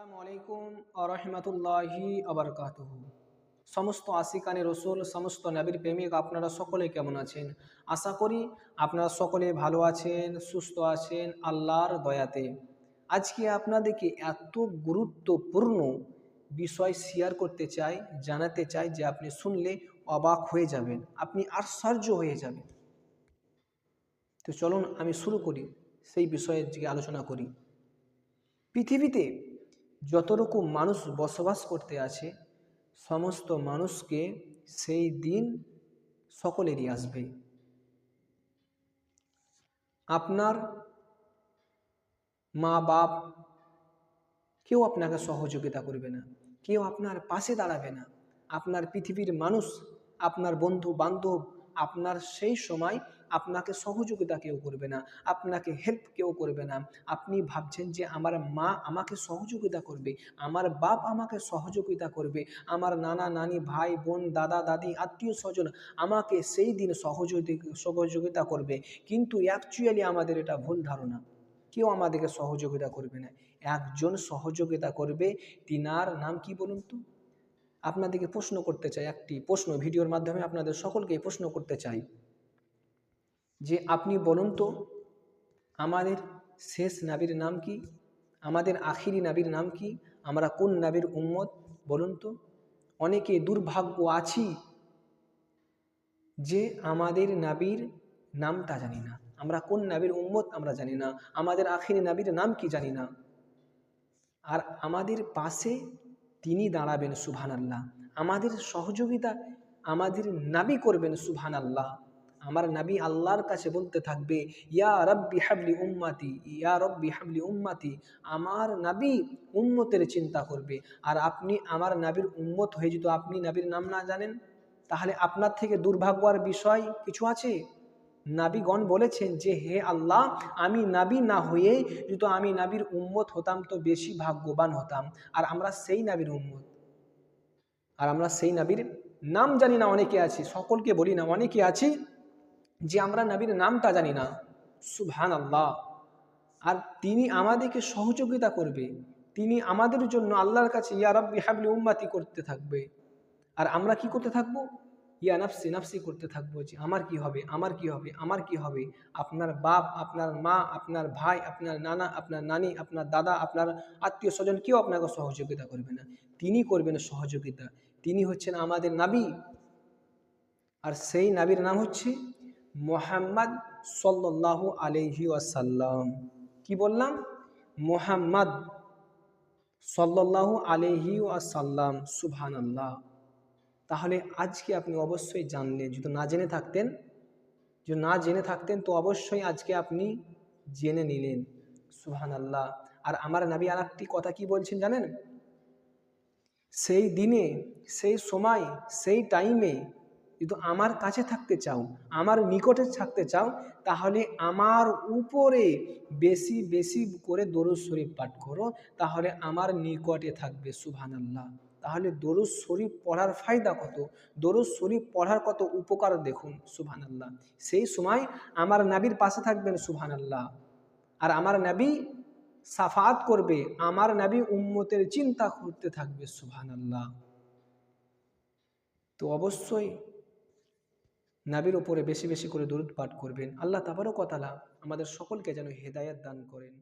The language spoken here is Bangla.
আসসালামু আলাইকুম আরহামতুল্লাহি আবরকাতহ সমস্ত আশিকানে রসুল, সমস্ত নবীর প্রেমিক, আপনারা সকলে কেমন আছেন? আশা করি আপনারা সকলে ভালো আছেন, সুস্থ আছেন আল্লাহর দয়াতে। আজকে আপনাদেরকে এত গুরুত্বপূর্ণ বিষয় শেয়ার করতে চাই, জানাতে চাই যে আপনি শুনলে অবাক হয়ে যাবেন, আপনি আশ্চর্য হয়ে যাবেন। তো চলুন আমি শুরু করি, সেই বিষয়ে আলোচনা করি। পৃথিবীতে যত রকম মানুষ বসবাস করতে আছে, সমস্ত মানুষকে সেই দিন সকলেরই আসবে। আপনার মা বাপ কেউ আপনাকে সহযোগিতা করবে না, কেউ আপনার পাশে দাঁড়াবে না। আপনার পৃথিবীর মানুষ, আপনার বন্ধু বান্ধব আপনার সেই সময় আপনাকে সহযোগিতা কেউ করবে না, আপনাকে হেল্প কেউ করবে না। আপনি ভাবছেন যে আমার মা আমাকে সহযোগিতা করবে, আমার বাপ আমাকে সহযোগিতা করবে, আমার নানা, নানি, ভাই, বোন, দাদা, দাদি, আত্মীয় স্বজন আমাকে সেই দিন সহযোগী সহযোগিতা করবে। কিন্তু অ্যাকচুয়ালি আমাদের এটা ভুল ধারণা। কেউ আমাদেরকে সহযোগিতা করবে না। একজন সহযোগিতা করবে, তিনার নাম কি বলুন তো? আপনাদেরকে প্রশ্ন করতে চাই, একটি প্রশ্ন, ভিডিওর মাধ্যমে আপনাদের সকলকে প্রশ্ন করতে চাই। যে আপনি বলুন তো, আমাদের শেষ নাবির নাম কি? আমাদের আখিরি নাবির নাম কি? আমরা কোন নাবির উম্মত? বলুন তো। অনেকে দুর্ভাগ্য আছি যে আমাদের নাবির নামটা জানি না। আমরা কোন নাবির উম্মত আমরা জানি না। আমাদের আখিরি নাবির নাম কি জানি না। আর আমাদের পাশে তিনি দাঁড়াবেন সুবহান আল্লাহ আমাদের সহযোগিতা আমাদের নাবি করবেন সুবহান আল্লাহ আমার নাবি আল্লাহর কাছে বলতে থাকবে, ইয়া রব্বি হাবলি উম্মাতি, ইয়া রব্বি হাবলি উম্মাতি। আমার নাবি উম্মতের চিন্তা করবে। আর আপনি আমার নাবির উম্মত হয়ে যদি আপনি নাবির নাম না জানেন, তাহলে আপনার থেকে দুর্ভাগ্য আর বিষয় কিছু আছে? নাবিগণ বলেছেন যে, হে আল্লাহ, আমি নাবি না হয়ে যদি আমি নাবির উম্মত হতাম তো বেশি ভাগ্যবান হতাম। আর আমরা সেই নাবির উম্মত। আর আমরা সেই নাবির নাম জানি না অনেকে আছি, সকলকে বলি না, অনেকে আছি যে আমরা নাবির নামটা জানি না। সুবহান আল্লাহ আর তিনি আমাদেরকে সহযোগিতা করবে। তিনি আমাদের জন্য আল্লাহর কাছে, ইয়া রব্বি হাবলি উম্মাতি করতে থাকবে। আর আমরা কি করতে থাকব? ইয়া নাফসি নাফসি করতে থাকব যে, আমার কি হবে? আমার কি হবে? আমার কি হবে? আপনার বাপ, আপনার মা, আপনার ভাই, আপনার নানা, আপনার নানি, আপনার দাদা, আপনার আত্মীয় স্বজন কেউ আপনাকে সহযোগিতা করবে না। তিনি করবেন সহযোগিতা। তিনি হচ্ছেন আমাদের নাবি। আর সেই নাবির নাম হচ্ছে মোহাম্মদ সাল্লাহ আলহি আসাল্লাম কি বললাম? মোহাম্মদ সাল্লাহ আলহি আসাল্লাম সুবহান আল্লাহ তাহলে আজকে আপনি অবশ্যই জানলেন যদি না জেনে থাকতেন, যদি না জেনে থাকতেন, তো অবশ্যই আজকে আপনি জেনে নিলেন সুহান আল্লাহ আর আমার নাবি আর একটি কথা কি বলছেন জানেন? সেই দিনে, সেই সময়, সেই টাইমে যদি আমার কাছে থাকতে চাও, আমার নিকটে থাকতে চাও, তাহলে আমার উপরে বেশি বেশি করে দরুদ শরীফ পাঠ করো, তাহলে আমার নিকটে থাকবে সুবহান আল্লাহ তাহলে দরুদ শরীফ পড়ার ফায়দা কত? দরুদ শরীফ পড়ার কত উপকার দেখুন সুবহান আল্লাহ সেই সময় আমার নাবির পাশে থাকবেন সুবহান আল্লাহ আর আমার নাবি সাফাত করবে, আমার নাবি উম্মতের চিন্তা করতে থাকবে সুবহান তো অবশ্যই নাবির ওপরে বেশি বেশি করে দরুদ পাঠ করবেন। আল্লাহ তাবারও কথালা আমাদের সকলকে যেন হেদায়েত দান করেন।